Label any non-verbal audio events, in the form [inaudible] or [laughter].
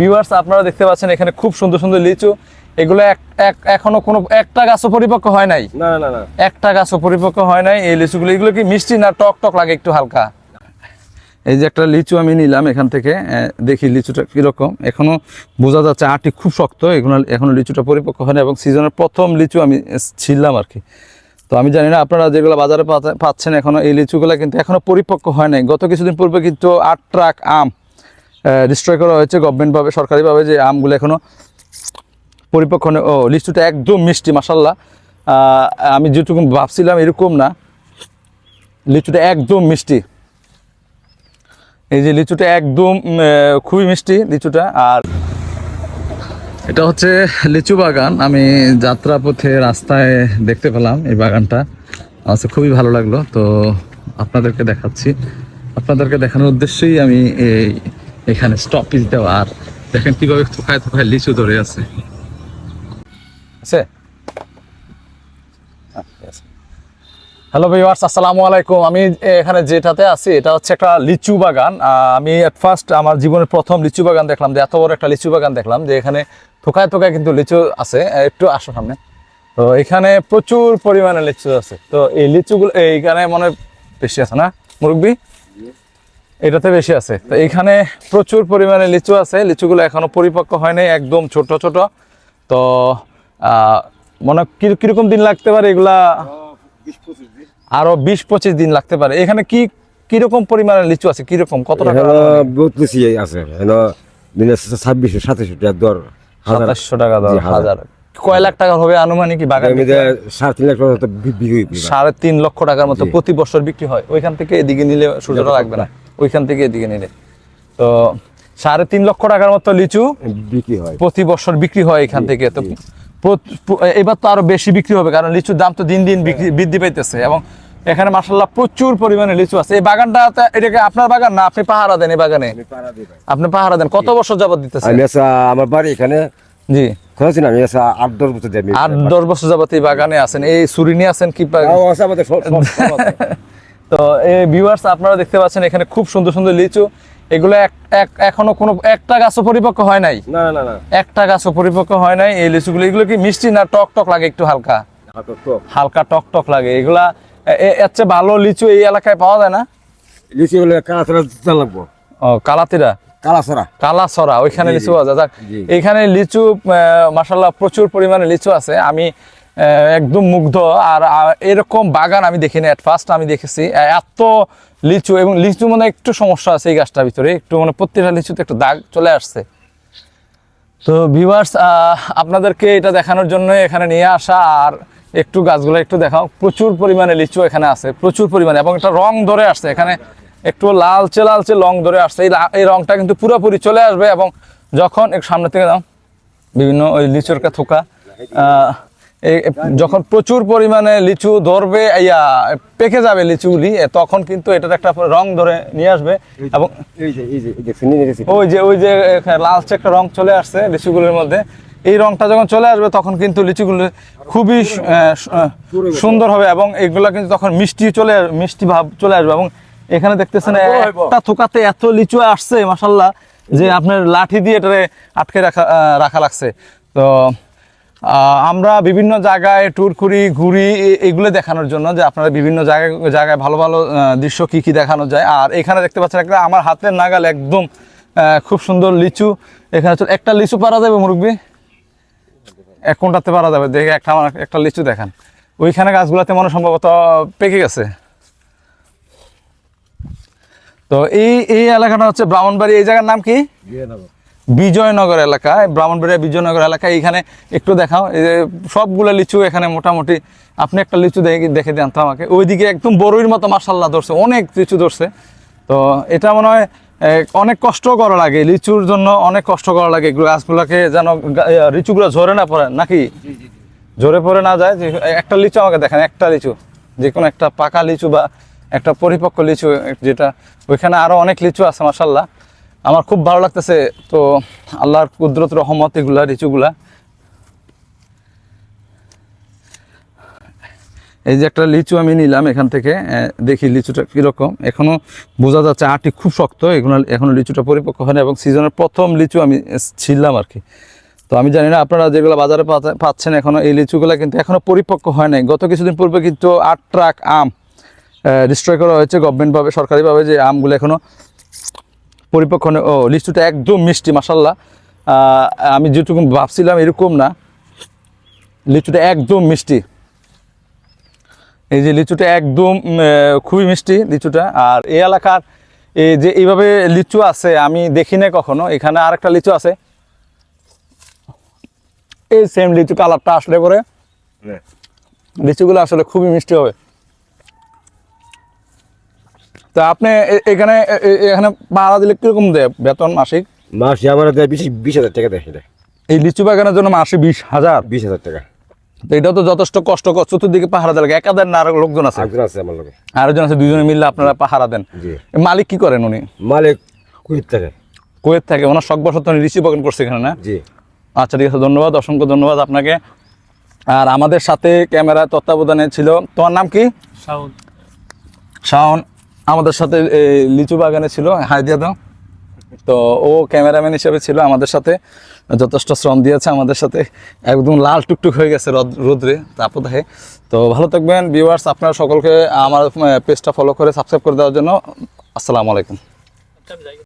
Viewers আপনারা দেখতে পাচ্ছেন এখানে খুব সুন্দর সুন্দর লিচু। এগুলো এখনও কোনো একটা গাছও পরিপক্ক হয় নাই। না না না। একটা গাছও পরিপক্ক হয় নাই এই লিচুগুলো। এগুলো কি মিষ্টি না টক টক লাগে একটু হালকা? এই যে একটা লিচু আমি নিলাম এখান থেকে দেখি লিচুটা কীরকম। এখনও বোঝা যাচ্ছে আটি খুব শক্ত এগুলো এখনও লিচুটা পরিপক্ক হয় না এবং সিজনের প্রথম লিচু আমি আহ, ছিললাম আর কি। তো আমি জানি না আপনারা যেগুলো বাজারে পাচ্ছেন এখনও এই লিচুগুলো কিন্তু এখনও পরিপক্ক হয় নাই। গত কিছুদিন পূর্বে কিন্তু আট ট্রাক আম ডিস্ট্রয় করা হয়েছে। গভর্নমেন্টভাবে সরকারিভাবে যে আমগুলো এখনও পরিপক্ক হয়নি। ও লিচুটা একদম মিষ্টি মাসাল্লাহ আমি যেটুকু ভাবছিলাম এরকম না। লিচুটা একদম মিষ্টি। এই যে লিচুটা একদম খুবই মিষ্টি লিচুটা আর এটা হচ্ছে লিচু বাগান। আমি যাত্রা পথে রাস্তায় দেখতে পেলাম এই বাগানটা। আমার খুবই ভালো লাগল। তো আপনাদেরকে দেখাচ্ছি। আপনাদেরকে দেখানোর উদ্দেশ্যেই আমি এই এখানে স্টপিজ দেওয়া আর দেখেন কীভাবে থোকায় থোকায় লিচু ধরে আছে। আছে? হ্যালো ভিউয়ার্স আসসালামু আলাইকুম। আমি এখানে যেটাতে আছি, এটা হচ্ছে একটা লিচু বাগান। আমি এট ফার্স্ট আমার জীবনের প্রথম লিচু বাগান দেখলাম যে, এত বড় একটা লিচু বাগান দেখলাম যে, এখানে থোকায় থোকায় কিন্তু লিচু আছে। একটু আসো সামনে। তো এখানে প্রচুর পরিমাণে লিচু আছে। তো এই লিচুগুলো, এইখানে মনে বেশি আছে না? মুরব্বী? এটাতে বেশি আছে। তো এখানে প্রচুর পরিমাণে লিচু আছে। লিচুগুলো এখনও পরিপক্ক হয়নি একদম ছোট ছোট। তো মনে হয় কীরকম দিন লাগতে পারে এগুলা? আরও বিশ পঁচিশ দিন লাগতে পারে। এখানে কি কীরকম পরিমাণে লিচু আছে? কীরকম? কত টাকা আছে। দিনে ছাব্বিশশো সাতাশশো টাকা দর। সাতাশশো টাকা জি, হাজার। কয় লাখ টাকা হবে আনুমানিক বাগান তিন লাখ। সাড়ে তিন লক্ষ টাকার মতো প্রতি বছর বিক্রি হয়। ওইখান থেকে এদিকে নিলে সূর্যটা লাগবে না। ওইখান থেকে এদিকে নিলে। তো সাড়ে তিন লক্ষ টাকার মতো লিচু বিক্রি হয়। প্রতি বছর বিক্রি হয় এখান থেকে। তো এবার তো আরও বেশি বিক্রি হবে কারণ লিচুর দাম তো দিন দিন বৃদ্ধি পাইতেছে এবং এখানে মাসাল্লাহ প্রচুর পরিমাণে লিচু আছে। এই বাগানটা এটাকে আপনার বাগান না? আপনি পাহারা দেন এই বাগানে। আপনি পাহারা দেন। কত বছর যাবত দিতেছে আমি আচ্ছা আমার বাড়ি এখানে জি। আচ্ছা আট দশ বছর যাই আট দশ বছর যাবত এই বাগানে আছেন। এই সুরিনি আছেন কি আমাদের। [laughs] তো এই ভিউয়ার্স আপনারা দেখতে পাচ্ছেন এখানে খুব সুন্দর সুন্দর লিচু। এগুলো এখনও কোনো একটা গাছও পরিপক্ক হয় নাই। না না না। একটা গাছও পরিপক্ক হয় নাই। এই লিচুগুলো এগুলো কি মিষ্টি না টক টক লাগে একটু হালকা? হালকা টক টক লাগে। এগুলা এর চেয়ে ভালো লিচু এই এলাকায় পাওয়া যায় না? লিচি বলে কালা লাগবো। ও কালাতিরা? কালা ছাড়া কালাসরা ওইখানে লিচু পাওয়া যায়। যাক, জি। এইখানে লিচু মাসাল্লাহ প্রচুর পরিমাণে লিচু আছে। আমি একদম মুগ্ধ। আর এরকম বাগান আমি দেখিনি এট ফার্স্ট আমি দেখেছি। এত লিচু এবং লিচু মানে একটু সমস্যা আছে এই গাছটার ভিতরে। একটু মানে প্রত্যেকটা লিচুতে একটু দাগ চলে আসছে। তো ভিউয়ার্স আপনাদেরকে এটা দেখানোর জন্য এখানে নিয়ে আসা। আর একটু গাছগুলো একটু দেখাও। প্রচুর পরিমাণে লিচু এখানে আছে, প্রচুর পরিমাণে। এবং এটা রং ধরে আসছে। এখানে একটু লালচে লালচে রং ধরে আসছে। এই রংটা কিন্তু পুরোপুরি চলে আসবে এবং যখন, একটু সামনে থেকে দাও। বিভিন্ন ওই লিচুর থোকা। যখন প্রচুর পরিমাণে লিচু ধরবে ইয়া পেকে যাবে লিচুগুলি তখন কিন্তু এটার একটা রং ধরে নিয়ে আসবে এবং ওই যে ওই যে লালচে একটা রং চলে আসছে লিচুগুলোর মধ্যে। এই রংটা যখন চলে আসবে তখন কিন্তু লিচুগুলো খুবই সুন্দর হবে এবং এগুলো কিন্তু তখন মিষ্টি চলে মিষ্টি ভাব চলে আসবে এবং এখানে দেখতেছেন একটা থোকাতে এত লিচু আসছে মাসাল্লাহ যে আপনার লাঠি দিয়ে এটারে আটকে রাখা রাখা লাগছে। তো আমরা বিভিন্ন জায়গায় ট্যুর করি, ঘুরি এগুলো দেখানোর জন্য যে আপনারা বিভিন্ন জায়গায় জায়গায় ভালো ভালো দৃশ্য কী কী দেখানো যায়। আর এখানে দেখতে পাচ্ছেন একটা আমার হাতের নাগাল একদম খুব সুন্দর লিচু। এখানে একটা লিচু পারা যাবে মুরব্বী। এক কোনটাতে পারা যাবে? দেখে একটা আমার একটা লিচু দেখান। ওইখানে গাছগুলোতে মনে সম্ভবত পেকে গেছে। তো এই এই এলাকাটা হচ্ছে ব্রাহ্মণবাড়ি। এই জায়গার নাম কি? বিজয়নগর এলাকায় ব্রাহ্মণবাড়িয়া বিজয়নগর এলাকায় এইখানে একটু দেখাও। এই যে সবগুলো লিচু এখানে মোটামুটি আপনি একটা লিচু দেখে দেখে দেন তো আমাকে। ওইদিকে একদম বড়ইর মতো মার্শাল্লাহ ধরছে অনেক লিচু ধরছে। তো এটা মনে হয় অনেক কষ্ট করা লাগে লিচুর জন্য অনেক কষ্ট করা লাগে গাছগুলোকে যেন লিচুগুলো ঝরে না পড়ে নাকি? ঝরে পড়ে না যায় যে একটা লিচু আমাকে দেখেন একটা লিচু যে কোনো একটা পাকা লিচু বা একটা পরিপক্ক লিচু যেটা ওইখানে আরও অনেক লিচু আছে মাসাল্লাহ আমার খুব ভালো লাগতেছে তো আল্লাহর কুদরত রহমত এগুলা লিচুগুলা এই যে একটা লিচু আমি নিলাম এখান থেকে দেখি লিচুটা কীরকম। এখনও বোঝা যাচ্ছে আটি খুব শক্ত এগুলো এখনও লিচুটা পরিপক্ক হয়নি এবং সিজনের প্রথম লিচু আমি আহ, ছিললাম আর কি। তো আমি জানি না আপনারা যেগুলো বাজারে পাচ্ছেন এখনও এই লিচুগুলো কিন্তু এখনও পরিপক্ক হয় নাই। গত কিছুদিন পূর্বে কিন্তু আট ট্রাক আম ডিস্ট্রয় করা হয়েছে। গভর্নমেন্টভাবে সরকারিভাবে যে আমগুলো এখনও পরিপক্ক হয়নি। ও লিচুটা একদম মিষ্টি মাসাল্লাহ আমি যেটুকু ভাবছিলাম এরকম না। লিচুটা একদম মিষ্টি। এই যে লিচুটা একদম খুবই মিষ্টি লিচুটা। আর এই এলাকার এই যে এইভাবে লিচু আছে আমি দেখি না কখনো। এখানে আরেকটা লিচু আছে। এই সেম লিচু কালারটা আসলে পরে লিচুগুলো আসলে খুবই মিষ্টি হবে। তো আপনি এখানে এখানে ভাড়া দিলে কীরকম দেয় বেতন মাসিক? মাসে আমার দেয় বিশ বিশ হাজার টাকা দেয় এই লিচু বাগানের জন্য মাসে বিশ হাজার? বিশ হাজার টাকা। তো এটাও তো যথেষ্ট কষ্ট চতুর্দিকে পাহারা দেয় লাগে। একাদের না আরও লোকজন আছে। একজন আছে আমার লোকে আরেকজন আছে দুজনে মিললে আপনারা পাহারা দেন। মালিক কি করেন উনি? মালিক কুড়ির থাকে। কুয়েত থাকে। ওনার শখ বসত উনি রিসিভ বাগান করছে এখানে না? জি। আচ্ছা ঠিক আছে ধন্যবাদ অসংখ্য ধন্যবাদ আপনাকে। আর আমাদের সাথে ক্যামেরা তত্ত্বাবধানে ছিল। তোমার নাম কি? সাউথ শাওন। আমাদের সাথে লিচু বাগানে ছিল হাইদিয়া দাও। তো ও ক্যামেরাম্যান হিসেবে ছিল আমাদের সাথে। যথেষ্ট শ্রম দিয়েছে আমাদের সাথে। একদম লাল টুকটুক হয়ে গেছে রদ- রোদ্রে তাপদাহে তো ভালো থাকবেন ভিউয়ার্স আপনারা সকলকে আমার পেজটা ফলো করে সাবস্ক্রাইব করে দেওয়ার জন্য। আসসালামু আলাইকুম।